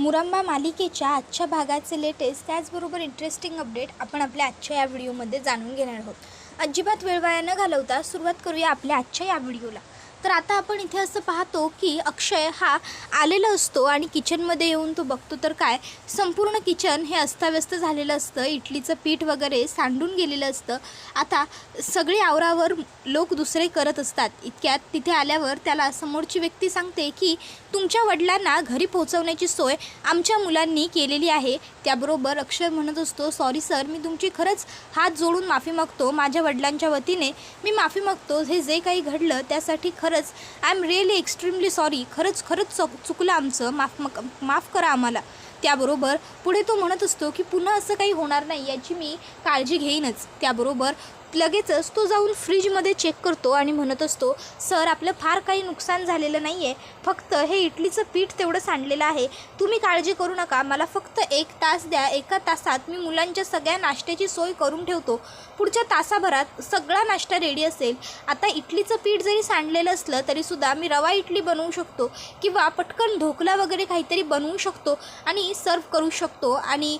मुरंबा मालिकेच्या आजच्या भागाचे लेटेस्ट त्याचबरोबर इंटरेस्टिंग अपडेट आपण आपल्या आजच्या या व्हिडिओमध्ये जाणून घेणार आहोत. अजिबात वेळ वाया न घालवता सुरुवात करूया आपल्या आजच्या या व्हिडिओला तर आता आपण इथे असं पाहतो की अक्षय हा आलेला असतो आणि किचनमध्ये येऊन तो बघतो तर काय संपूर्ण किचन हे अस्ताव्यस्त झालेलं असतं. इडलीचं पीठ वगैरे सांडून गेलेलं असतं. आता सगळी आवरावर लोक दुसरे करत असतात. इतक्यात तिथे आल्यावर त्याला समोरची व्यक्ती सांगते की तुमच्या वडिलांना घरी पोहोचवण्याची सोय आमच्या मुलांनी केलेली आहे. त्याबरोबर अक्षय म्हणत असतो सॉरी सर मी तुमची खरंच हात जोडून माफी मागतो. माझ्या वडिलांच्या वतीने मी माफी मागतो. हे जे काही घडलं त्यासाठी खरं खरंच I am really extremely sorry खरंच खरंच चुक चुकलं आमचं. माफ मक माफ करा आम्हाला. त्याबरोबर पुढे तो म्हणत असतो की पुन्हा असं काही होणार नाही याची मी काळजी घेईनच. त्याबरोबर लगेचच तो जाऊन फ्रीजमध्ये चेक करतो आणि म्हणत असतो सर आपलं फार काही नुकसान झालेलं नाही आहे फक्त हे इडलीचं पीठ तेवढं सांडलेलं आहे. तुम्ही काळजी करू नका. मला फक्त एक तास द्या. एका तासात मी मुलांच्या सगळ्या नाश्त्याची सोय करून ठेवतो. पुढच्या तासाभरात सगळा नाश्ता रेडी असेल. आता इडलीचं पीठ जरी सांडलेलं असलं तरीसुद्धा मी रवा इडली बनवू शकतो किंवा पटकन ढोकला वगैरे काहीतरी बनवू शकतो आणि सर्व करू शकतो. आणि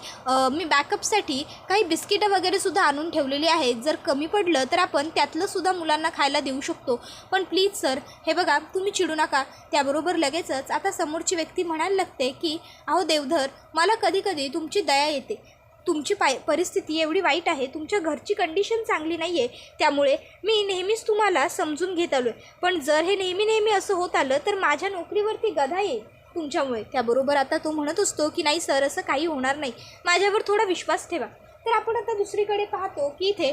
मी बॅकअपसाठी काही बिस्किटं वगैरेसुद्धा आणून ठेवलेली आहेत. जर कमी कमी पडलं तर आपण त्यातलं सुद्धा मुलांना खायला देऊ शकतो. पण प्लीज सर हे बघा तुम्ही चिडू नका. त्याबरोबर लगेचच आता समोरची व्यक्ती म्हणायला लागते की अहो देवधर मला कधी कधी तुमची दया येते. तुमची पाय परिस्थिती एवढी वाईट आहे तुमच्या घरची कंडिशन चांगली नाही आहे त्यामुळे मी नेहमीच तुम्हाला समजून घेत आलो आहे पण जर हे नेहमी नेहमी असं होत आलं तर माझ्या नोकरीवरती गधा येईल तुमच्यामुळे. त्याबरोबर आता तो म्हणत असतो की नाही सर असं काही होणार नाही. माझ्यावर थोडा विश्वास ठेवा. तर आपण आता दुसरीकडे पाहतो की इथे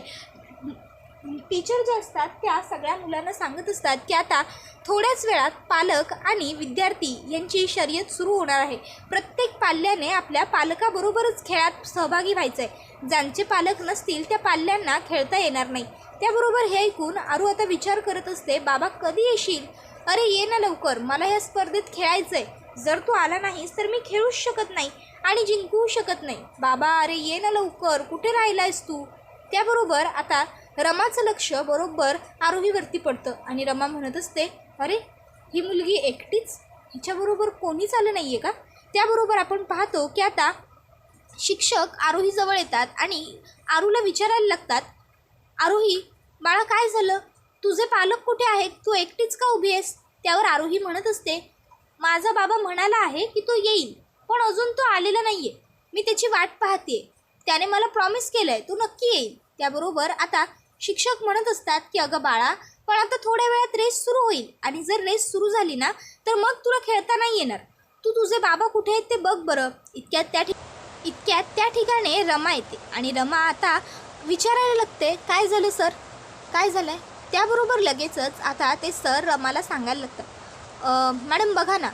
टीचर ज्या असतात त्या सगळ्या मुलांना सांगत असतात की आता थोड्याच वेळात पालक आणि विद्यार्थी यांची शर्यत सुरू होणार आहे. प्रत्येक पाल्याने आपल्या पालकाबरोबरच खेळात सहभागी व्हायचं आहे ज्यांचे पालक नसतील त्या पाल्यांना खेळता येणार नाही. त्याबरोबर हे ऐकून आरू आता विचार करत असते बाबा कधी येशील? अरे ये ना लवकर. मला या स्पर्धेत खेळायचं आहे जर तू आला नाहीस तर मी खेळूच शकत नाही आणि जिंकू शकत नाही. बाबा अरे ये ना लवकर. कुठे राहिलायस तू? त्याबरोबर आता रमाचं लक्ष बरोबर आरोहीवरती पडतं. आणि रमा म्हणत असते अरे ही मुलगी एकटीच? हिच्याबरोबर कोणीच आलं नाही आहे का? त्याबरोबर आपण पाहतो की आता शिक्षक आरोहीजवळ येतात आणि आरूला विचारायला लागतात आरोही बाळा काय झालं? तुझे पालक कुठे आहेत? तू एकटीच का उभी आहेस? त्यावर आरोही म्हणत असते माझा बाबा म्हणाला आहे की तो येईल पण अजून तो आलेला नाही आहे मी त्याची वाट पाहते त्याने मला प्रॉमिस केलं आहे तो नक्की येईल. त्याबरोबर आता शिक्षक म्हणत असतात की अगं बाळा पण आता थोड्या वेळात रेस सुरू होईल आणि जर रेस सुरू झाली ना तर मग तुला खेळता नाही येणार. तू तुझे बाबा कुठे आहेत ते बघ बरं. इतक्यात त्या ठिक इतक्यात त्या ठिकाणी रमा येते आणि रमा आता विचारायला लागते काय झालं सर? काय झालं आहे त्याबरोबर लगेचच आता ते सर रमाला सांगायला लागतात. मॅडम बघा ना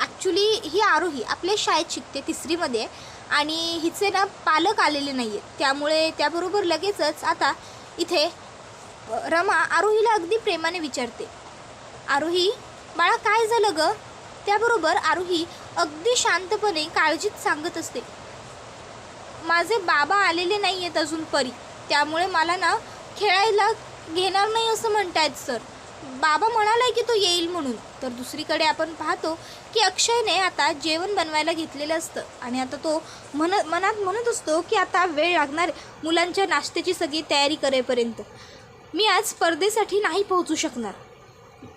ॲक्च्युली ही आरोही आपल्या शाळेत शिकते तिसरीमध्ये आणि हिचे ना पालक आलेले नाही आहेत त्यामुळे त्याबरोबर लगेचच आता इथे रमा आरोहीला अगदी प्रेमाने विचारते. आरोही बाळा काय झालं ग? त्याबरोबर आरोही अगदी शांतपणे काळजीत सांगत असते. माझे बाबा आलेले नाही आहेत अजून परी त्यामुळे मला ना खेळायला घेणार नाही असं म्हणतायत सर. बाबा म्हणालाय की तो येईल म्हणून. तर दुसरीकडे आपण पाहतो की अक्षयने आता जेवण बनवायला घेतलेलं असतं. आणि आता तो म्हण मनात म्हणत असतो की आता वेळ लागणार मुलांच्या नाश्त्याची सगळी तयारी करेपर्यंत. मी आज स्पर्धेसाठी नाही पोहोचू शकणार.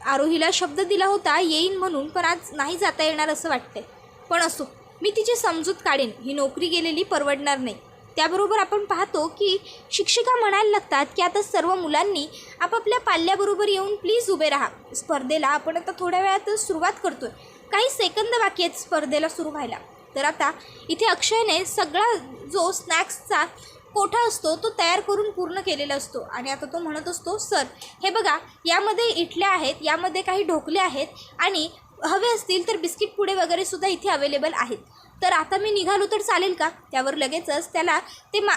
आरोहीला शब्द दिला होता येईन म्हणून पण आज नाही जाता येणार असं वाटतंय. पण असो मी तिची समजूत काढेन. ही नोकरी गेलेली परवडणार नाही. त्याबरोबर आपण पाहतो की शिक्षिका म्हणायला लागतात की आता सर्व मुलांनी आपापल्या पाल्याबरोबर येऊन प्लीज उभे राहा. स्पर्धेला आपण आता थोड्या वेळातच सुरुवात करतो आहे काही सेकंद बाकी आहेत स्पर्धेला सुरू व्हायला. तर आता इथे अक्षयने सगळा जो स्नॅक्सचा कोठा असतो तो तयार करून पूर्ण केलेला असतो. आणि आता तो म्हणत असतो सर हे बघा यामध्ये इटल्या आहेत यामध्ये काही ढोकले आहेत आणि हवे असतील तर बिस्किट पुडे वगैरे सुद्धा इथे अवेलेबल आहेत. तर आता मी निघालो तर चालेल का? त्यावर लगेचच त्याला ते मा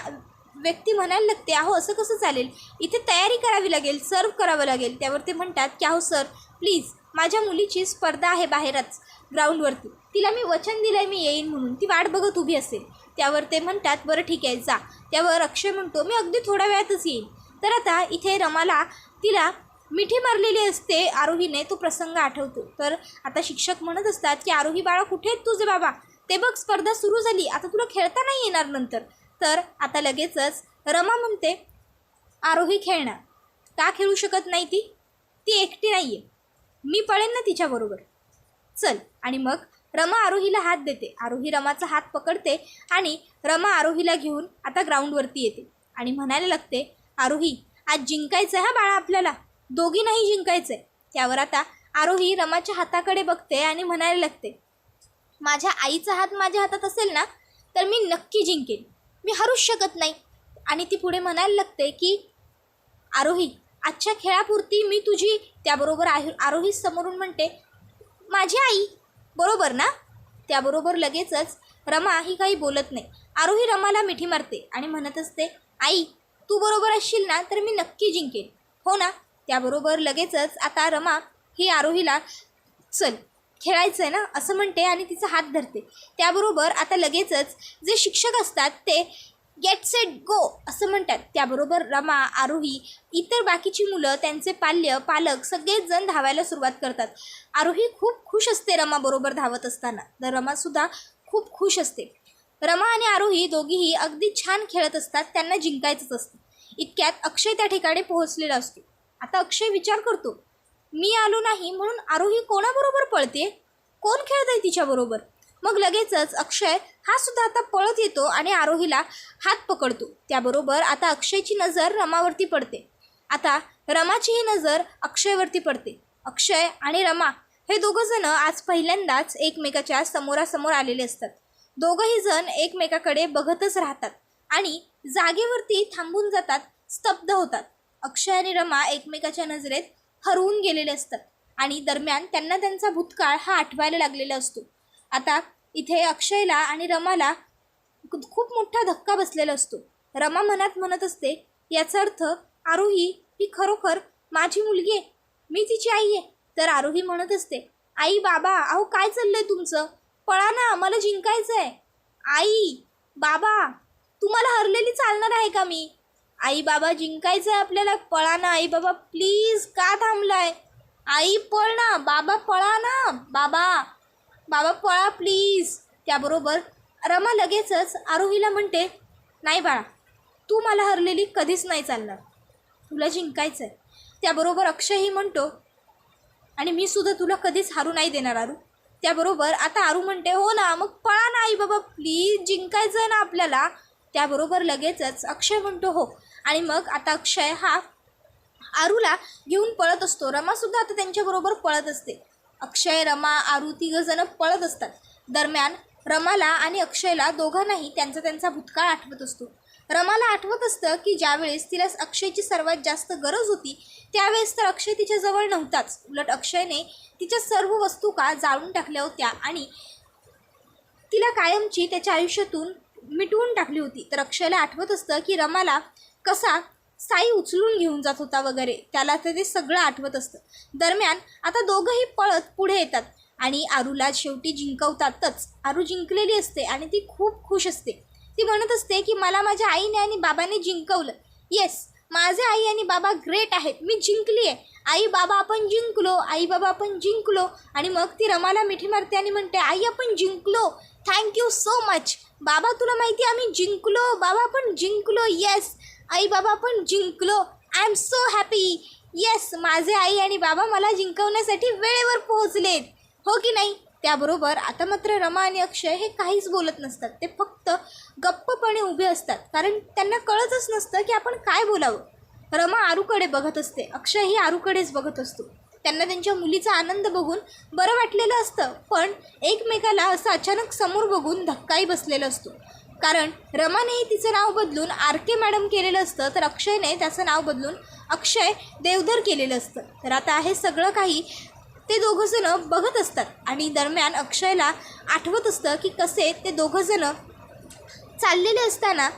व्यक्ती म्हणायला लागते अहो असं कसं चालेल? इथे तयारी करावी लागेल सर्व करावं लागेल. त्यावर ते म्हणतात की अहो सर प्लीज माझ्या मुलीची स्पर्धा आहे बाहेरच ग्राउंडवरती. तिला मी वचन दिलं आहे मी येईन म्हणून. ती वाट बघत उभी असेल. त्यावर ते म्हणतात बरं ठीक आहे जा. त्यावर अक्षय म्हणतो मी अगदी थोड्या वेळातच येईन. तर आता इथे रमाला तिला मिठी मारलेली असते आरोहीने तो प्रसंग आठवतो. तर आता शिक्षक म्हणत असतात की आरोही बाळा कुठे आहेत तुझे बाबा? ते बघ स्पर्धा सुरू झाली. आता तुला खेळता नाही येणार नंतर. तर आता लगेचच रमा म्हणते आरोही खेळणार. का खेळू शकत नाही ती? ती एकटी नाही आहे मी पळेन ना तिच्याबरोबर चल आणि मग रमा आरोहीला हात देते. आरोही रमाचा हात पकडते आणि रमा आरोहीला घेऊन आता ग्राउंडवरती येते. आणि म्हणायला लागते आरोही आज जिंकायचं आहे हा बाळा आपल्याला. दोघी नाही जिंकायचं आहे त्यावर आता आरोही रमाच्या हाताकडे बघते आणि म्हणायला लागते माझ्या आईचा हात माझ्या हातात असेल ना तर मी नक्की जिंकेन. मी हरूच शकत नाही. आणि ती पुढे म्हणायला लागते की आरोही आजच्या खेळापुरती मी तुझी त्याबरोबर आरो आरोही समोरून म्हणते माझी आई बरोबर ना? त्याबरोबर लगेचच रमा ही काही बोलत नाही. आरोही रमाला मिठी मारते आणि म्हणत असते आई तू बरोबर असशील ना तर मी नक्की जिंकेन. हो ना. त्याबरोबर लगेचच आता रमा ही आरोहीला चल खेळायचं आहे ना असं म्हणते आणि तिचा हात धरते. त्याबरोबर आता लगेचच जे शिक्षक असतात ते गेट सेट गो असं म्हणतात. त्याबरोबर रमा आरोही इतर बाकीची मुलं त्यांचे पाल्य पालक सगळेच जण धावायला सुरुवात करतात. आरोही खूप खुश असते रमाबरोबर धावत असताना. तर रमासुद्धा खूप खुश असते. रमा आणि आरोही दोघीही अगदी छान खेळत असतात त्यांना जिंकायचंच असतं. इतक्यात अक्षय त्या ठिकाणी पोहोचलेला असतो. आता अक्षय विचार करतो मी आलो नाही म्हणून आरोही कोणाबरोबर पळते? कोण खेळत आहे तिच्याबरोबर? मग लगेचच अक्षय हा सुद्धा आता पळत येतो आणि आरोहीला हात पकडतो. त्याबरोबर आता अक्षयची नजर रमावरती पडते. आता रमाचीही नजर अक्षयवरती पडते. अक्षय आणि रमा हे दोघंजण आज पहिल्यांदाच एकमेकाच्या समोरासमोर आलेले असतात. दोघंही जण एकमेकाकडे बघतच राहतात आणि जागेवरती थांबून जातात स्तब्ध होतात. अक्षय आणि रमा एकमेकाच्या नजरेत हरवून गेलेले असतात. आणि दरम्यान त्यांना त्यांचा भूतकाळ हा आठवायला लागलेला असतो. आता इथे अक्षयला आणि रमाला खूप मोठा धक्का बसलेला असतो. रमा मनात म्हणत असते याचा अर्थ आरोही ही खरोखर माझी मुलगी आहे. मी तिची आई आहे. तर आरोही म्हणत असते आई बाबा अहो काय चाललंय तुमचं? पळा ना मला जिंकायचं आहे आई बाबा तुम्हाला हरलेली चालणार आहे का मी? आई बाबा जिंकायचं आहे आपल्याला पळा ना. आई बाबा प्लीज का थांबलाय? आई पळ ना. बाबा पळा ना. बाबा बाबा पळा प्लीज त्याबरोबर रमा लगेचच आरोहीला म्हणते नाही बाळा तू मला हरलेली कधीच नाही चालणार. तुला जिंकायचं आहे त्याबरोबर अक्षयही म्हणतो आणि मी सुद्धा तुला कधीच हारू नाही देणार आरू. त्याबरोबर आता आरू म्हणते हो ना मग पळा ना आई बाबा प्लीज जिंकायचं आहे ना आपल्याला त्याबरोबर लगेचच अक्षय म्हणतो हो. आणि मग आता अक्षय हा आरूला घेऊन पळत असतो. रमासुद्धा आता त्यांच्याबरोबर पळत असते. अक्षय रमा आरू तिघंजणं पळत असतात. दरम्यान रमाला आणि अक्षयला दोघांनाही त्यांचा त्यांचा भूतकाळ आठवत असतो. रमाला आठवत असतं की ज्यावेळेस तिला अक्षयची सर्वात जास्त गरज होती त्यावेळेस तर अक्षय तिच्याजवळ नव्हताच. उलट अक्षयने तिच्या सर्व वस्तू का जाळून टाकल्या होत्या आणि तिला कायमची त्याच्या आयुष्यातून मिटवून टाकली होती. तर अक्षयला आठवत असतं की रमाला कसा साई उचलून घेऊन जात होता वगैरे. त्याला तर ते सगळं आठवत असतं. दरम्यान आता दोघंही पळत पुढे येतात आणि आरूला शेवटी जिंकवतातच. आरू जिंकलेली असते आणि ती खूप खुश असते. ती म्हणत असते की मला माझ्या आईने आणि बाबाने जिंकवलं. येस माझे आई आणि बाबा ग्रेट आहेत. मी जिंकली आहे. आई बाबा आपण जिंकलो. आई बाबा आपण जिंकलो. आणि मग ती रमाला मिठी मारते आणि म्हणते आई आपण जिंकलो. थँक्यू सो मच बाबा तुला माहिती आहे आम्ही जिंकलो. बाबा पण जिंकलो. येस आई बाबा पण जिंकलो. I am so happy yes माझे आई आणि बाबा मला जिंकवण्यासाठी वेळेवर पोहोचलेत. हो की नाही? त्याबरोबर आता मात्र रमा आणि अक्षय हे काहीच बोलत नसतात. ते फक्त गप्पपणे उभे असतात. कारण त्यांना कळतच नसतं की आपण काय बोलावं. रमा आरूकडे बघत असते. अक्षयही आरूकडेच बघत असतो. त्यांना त्यांच्या मुलीचा आनंद बघून बरं वाटलेलं असतं. पण एकमेकाला असं अचानक समोर बघून धक्काही बसलेला असतो. कारण रमानेही तिचं नाव बदलून आर के मॅडम केलेलं असतं तर अक्षयने त्याचं नाव बदलून अक्षय देवधर केलेलं असतं. तर आता हे सगळं काही ते दोघंजणं बघत असतात आणि दरम्यान अक्षयला आठवत असतं की कसे ते दोघंजणं चाललेले असताना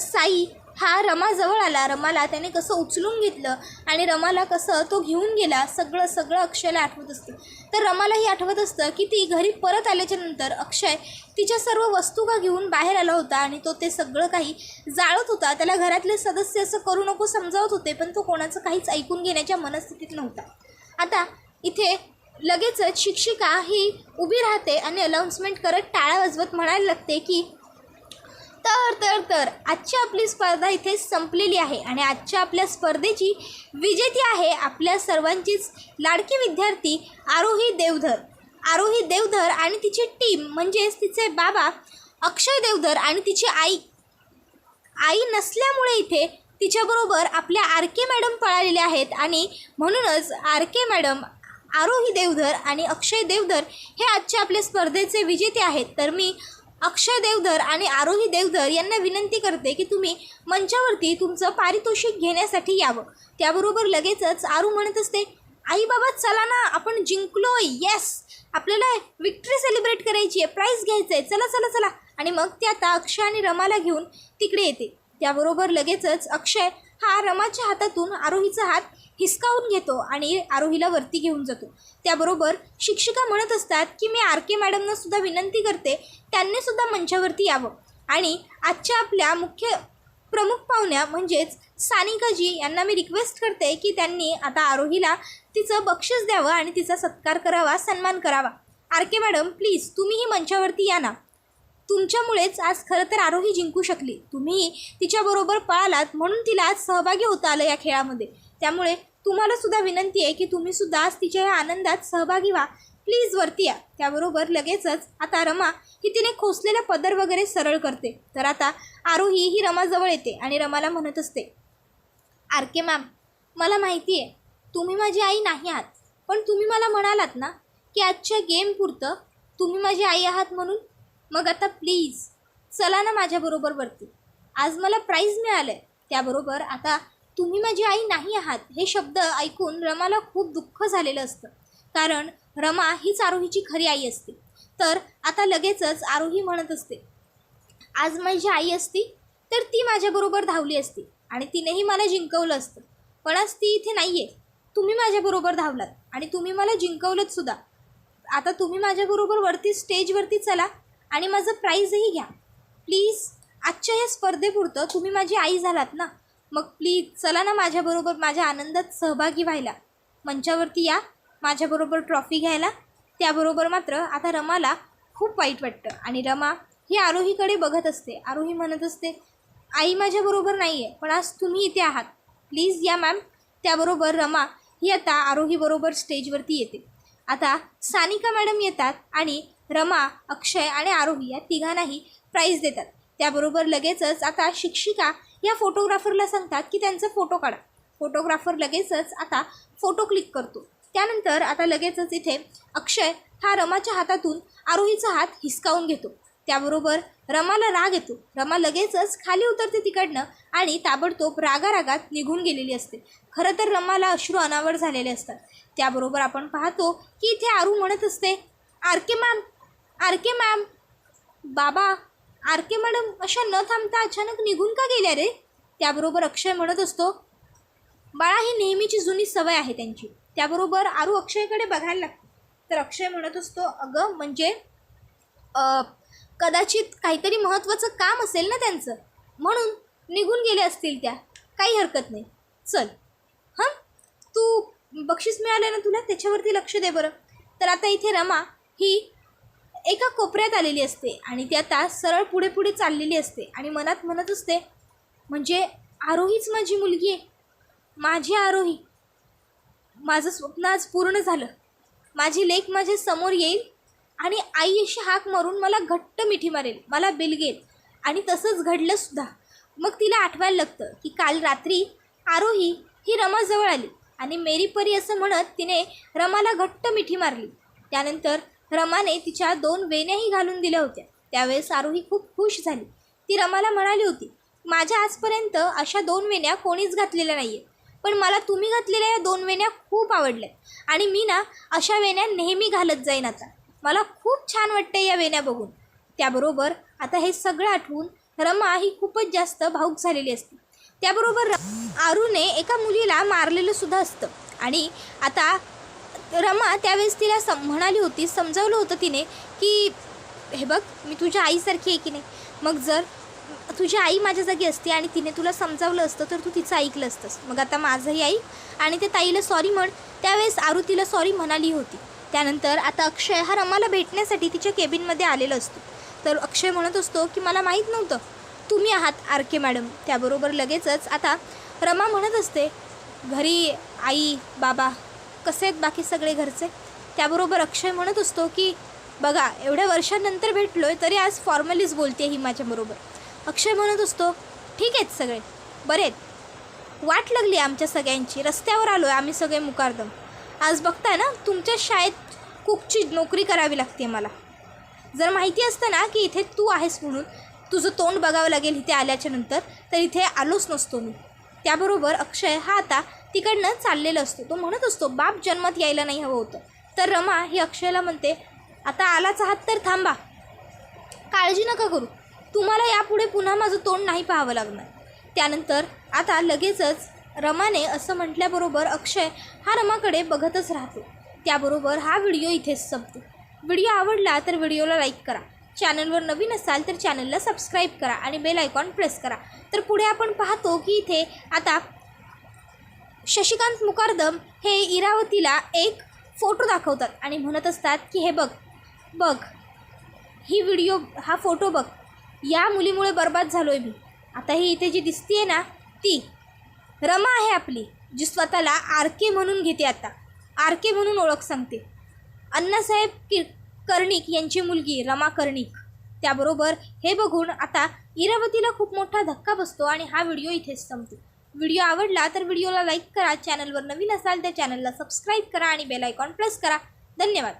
साई हा रमाजवळ आला. रमाला त्याने कसं उचलून घेतलं आणि रमाला कसं तो घेऊन गेला सगळं सगळं अक्षयला आठवत असतं. तर रमालाही आठवत असतं की ती घरी परत आल्याच्यानंतर अक्षय तिच्या सर्व वस्तू का घेऊन बाहेर आला होता आणि तो ते सगळं काही जाळत होता. त्याला घरातले सदस्य असं करू नको समजावत होते पण तो कोणाचं काहीच ऐकून घेण्याच्या मनस्थितीत नव्हता. आता इथे लगेचच शिक्षिका ही उभी राहते आणि अनाऊन्समेंट करत टाळा वाजवत म्हणायला लागते की तर तर तर. आजची आपली स्पर्धा इथे संपलेली आहे आणि आजच्या आपल्या स्पर्धेची विजेती आहे आपल्या सर्वांचीच लाडकी विद्यार्थी आरोही देवधर. आरोही देवधर आणि तिची टीम म्हणजेच तिचे बाबा अक्षय देवधर आणि तिची आई. आई नसल्यामुळे इथे तिच्याबरोबर आपल्या आर के मॅडम पळालेल्या आहेत आणि म्हणूनच R K madam Arohi Deodhar आणि अक्षय देवधर हे आजच्या आपल्या स्पर्धेचे विजेते आहेत. तर मी अक्षय देवधर आणि आरोही देवधर यांना विनंती करते की तुम्ही मंचावरती तुमचं पारितोषिक घेण्यासाठी यावं. त्याबरोबर लगेचच आरू म्हणत असते आई बाबा चला ना आपण जिंकलो येस आपल्याला विक्ट्री सेलिब्रेट करायची आहे प्राईज घ्यायचं आहे. चला चला चला. आणि मग ते आता अक्षय आणि रमाला घेऊन तिकडे येते. त्याबरोबर लगेचच अक्षय हा रमाच्या हातातून आरोहीचा हात हिसकावून घेतो आणि आरोहीला वरती घेऊन जातो. त्याबरोबर शिक्षिका म्हणत असतात की मी आर के मॅडमना सुद्धा विनंती करते त्यांनी सुद्धा मंचावरती यावं. आणि आजच्या आपल्या मुख्य प्रमुख पाहुण्या म्हणजेच सानिकाजी यांना मी रिक्वेस्ट करते की त्यांनी आता आरोहीला तिचं बक्षीस द्यावं आणि तिचा सत्कार करावा सन्मान करावा. आर के मॅडम प्लीज तुम्हीही मंचावरती या ना. तुमच्यामुळेच आज खरं तर आरोही जिंकू शकली. तुम्ही तिच्याबरोबर पळालात म्हणून तिला आज सहभागी होता आलं या खेळामध्ये. त्यामुळे तुम्हाला सुद्धा विनंती आहे की तुम्ही सुद्धा आज तिच्या या आनंदात सहभागी व्हा. प्लीज वरती या. त्याबरोबर लगेचच आता रमा ही तिने खोसलेला पदर वगैरे सरळ करते. तर आता आरोही ही रमाजवळ येते आणि रमाला म्हणत असते आर के मॅम मला माहिती आहे तुम्ही माझी आई नाही आहात. पण तुम्ही मला म्हणालात ना की आजच्या गेमपुरतं तुम्ही माझी आई आहात म्हणून? मग आता प्लीज चला ना माझ्याबरोबर वरती. आज मला प्राईज मिळालं आहे त्याबरोबर आता तुम्ही माझी आई नाही आहात हे शब्द ऐकून रमाला खूप दुःख झालेलं असतं. कारण रमा हीच आरोहीची खरी आई असते. तर आता लगेचच आरोही म्हणत असते आज माझी आई असती तर ती माझ्याबरोबर धावली असती आणि तिनेही मला जिंकवलं असतं. पण आज ती इथे नाही आहे तुम्ही माझ्याबरोबर धावलात आणि तुम्ही मला जिंकवलंत सुद्धा. आता तुम्ही माझ्याबरोबर वरती स्टेजवरती चला आणि माझं प्राईजही घ्या. प्लीज आजच्या या स्पर्धेपुरतं तुम्ही माझी आई झालात ना? मग प्लीज चला ना माझ्याबरोबर माझ्या आनंदात सहभागी व्हायला. मंचावरती या माझ्याबरोबर ट्रॉफी घ्यायला. त्याबरोबर मात्र आता रमाला खूप वाईट वाटतं. आणि रमा ही आरोहीकडे बघत असते. आरोही म्हणत असते आई माझ्याबरोबर नाही आहे पण आज तुम्ही इथे आहात. प्लीज या मॅम त्याबरोबर रमा ही आता आरोहीबरोबर स्टेजवरती येते. आता सानिका मॅडम येतात आणि रमा अक्षय आणि आरोही या तिघांनाही प्राईज देतात. त्याबरोबर लगेचच आता शिक्षिका या फोटोग्राफरला सांगतात की त्यांचा फोटो काढा. फोटोग्राफर लगेचच आता फोटो क्लिक करतो. त्यानंतर आता लगेचच इथे अक्षय हा रमाच्या हातातून आरोहीचा हात हिसकावून घेतो. त्याबरोबर रमाला राग येतो. रमा लगेचच खाली उतरते तिकडनं आणि ताबडतोब रागारागात निघून गेलेली असते. खरं तर रमाला अश्रू अनावर झालेले असतात. त्याबरोबर आपण पाहतो की इथे आरू म्हणत असते R K ma'am R K ma'am बाबा आर के मॅडम अशा न थांबता अचानक निघून का गेल्या रे? त्याबरोबर अक्षय म्हणत असतो बाळा ही नेहमीची जुनी सवय आहे त्यांची. त्याबरोबर आरू अक्षयकडे बघायला लागते. तर अक्षय म्हणत असतो अगं म्हणजे कदाचित काहीतरी महत्त्वाचं काम असेल ना त्यांचं? म्हणून निघून गेले असतील त्या. काही हरकत नाही. चल. हां? तू बक्षीस मिळालं ना तुला? त्याच्यावरती लक्ष दे बरं. तर आता इथे रमा ही एका कोपऱ्यात आलेली असते आणि ती आता सरळ पुढे पुढे चाललेली असते आणि मनात म्हणत असते म्हणजे आरोहीच माझी मुलगी आहे. माझी आरोही. माझं स्वप्न आज पूर्ण झालं. माझी लेख माझ्यासमोर येईल आणि आई अशी हाक मारून मला घट्ट मिठी मारेल मला बिलगेल आणि तसंच घडलंसुद्धा मग तिला आठवायला लागतं की काल रात्री आरोही ही रमाजवळ आली आणि मेरी परी असं म्हणत तिने रमाला घट्ट मिठी मारली. त्यानंतर रमाने तिच्या दोन वेण्याही घालून दिल्या होत्या. त्यावेळेस आरोही खूप खुश झाली. ती रमाला म्हणाली होती माझ्या आजपर्यंत अशा दोन वेण्या कोणीच घातलेल्या नाही आहे पण मला तुम्ही घातलेल्या या दोन वेण्या खूप आवडल्या. आणि मी ना अशा वेण्या नेहमी घालत जाईन आता. मला खूप छान वाटते या वेण्या बघून. त्याबरोबर आता हे सगळं आठवून रमा ही खूपच जास्त भाऊक झालेली असते. त्याबरोबर र- आरूने एका मुलीला मारलेलं सुद्धा असतं. आणि आता रमा त्यावेळेस तिला सम म्हणाली होती समजावलं होतं तिने की हे बघ मी तुझ्या आईसारखी आहे की नाही? मग जर तुझी आई माझ्या जागी असती आणि तिने तुला समजावलं असतं तर तू तिचं ऐकलं असतंस. मग आता माझंही आई आणि त्या ताईला सॉरी म्हण. त्यावेळेस आरू तिला सॉरी म्हणाली होती. त्यानंतर आता अक्षय हा रमाला भेटण्यासाठी तिच्या केबिनमध्ये आलेला असतो. तर अक्षय म्हणत असतो की मला माहीत नव्हतं. तुम्ही आहात आर के मॅडम. त्याबरोबर लगेचच आता रमा म्हणत असते घरी आई बाबा कसे आहेत बाकी सगळे घरचे? त्याबरोबर अक्षय म्हणत असतो की बघा एवढ्या वर्षांनंतर भेटलो आहे तरी आज फॉर्मलीच बोलते ही माझ्याबरोबर अक्षय म्हणत असतो ठीक आहेत सगळे बरे आहेत. वाट लागली आमच्या सगळ्यांची रस्त्यावर आलो आहे आम्ही सगळे मुकारदम. आज बघताय ना तुमच्या शाळेत कुकची नोकरी करावी लागते मला. जर माहिती असतं ना की इथे तू आहेस म्हणून तुझं तोंड बघावं लागेल इथे आल्याच्यानंतर तर इथे आलोच नसतो मी. त्याबरोबर अक्षय हा आता तिकडनं चाललेला असतो. तो म्हणत असतो बाप जन्मत यायला नाही हवं होतं. तर रमा ही अक्षयला म्हणते आता आलाच आहात तर थांबा. काळजी नका करू. तुम्हाला यापुढे पुन्हा माझं तोंड नाही पाहावं लागणार. त्यानंतर आता लगेचच रमाने असं म्हटल्याबरोबर अक्षय हा रमाकडे बघतच राहतो. त्याबरोबर हा व्हिडिओ इथेच संपतो. व्हिडिओ आवडला तर व्हिडिओला लाईक करा. चॅनलवर नवीन असाल तर चॅनलला सबस्क्राईब करा आणि बेल आयकॉन प्रेस करा. तर पुढे आपण पाहतो की इथे आता शशिकांत मुकारदम हे इरावतीला एक फोटो दाखवतात आणि म्हणत असतात की हे बघ बघ ही व्हिडिओ हा फोटो बघ या मुलीमुळे बर्बाद झालो आहे मी. आता ही इथे जी दिसतीये ना ती रमा आहे आपली जी स्वतःला आर के म्हणून घेते आता. आर के म्हणून ओळख सांगते. अण्णासाहेब कि कर्णिक यांची मुलगी रमा कर्णिक. त्याबरोबर हे बघून आता इरावतीला खूप मोठा धक्का बसतो आणि हा व्हिडिओ इथेच संपतो. व्हिडिओ आवडला तर व्हिडिओला लाईक करा चॅनलवर नवीन असाल तर चॅनलला सबस्क्राईब करा आणि बेल आयकॉन प्रेस करा. धन्यवाद.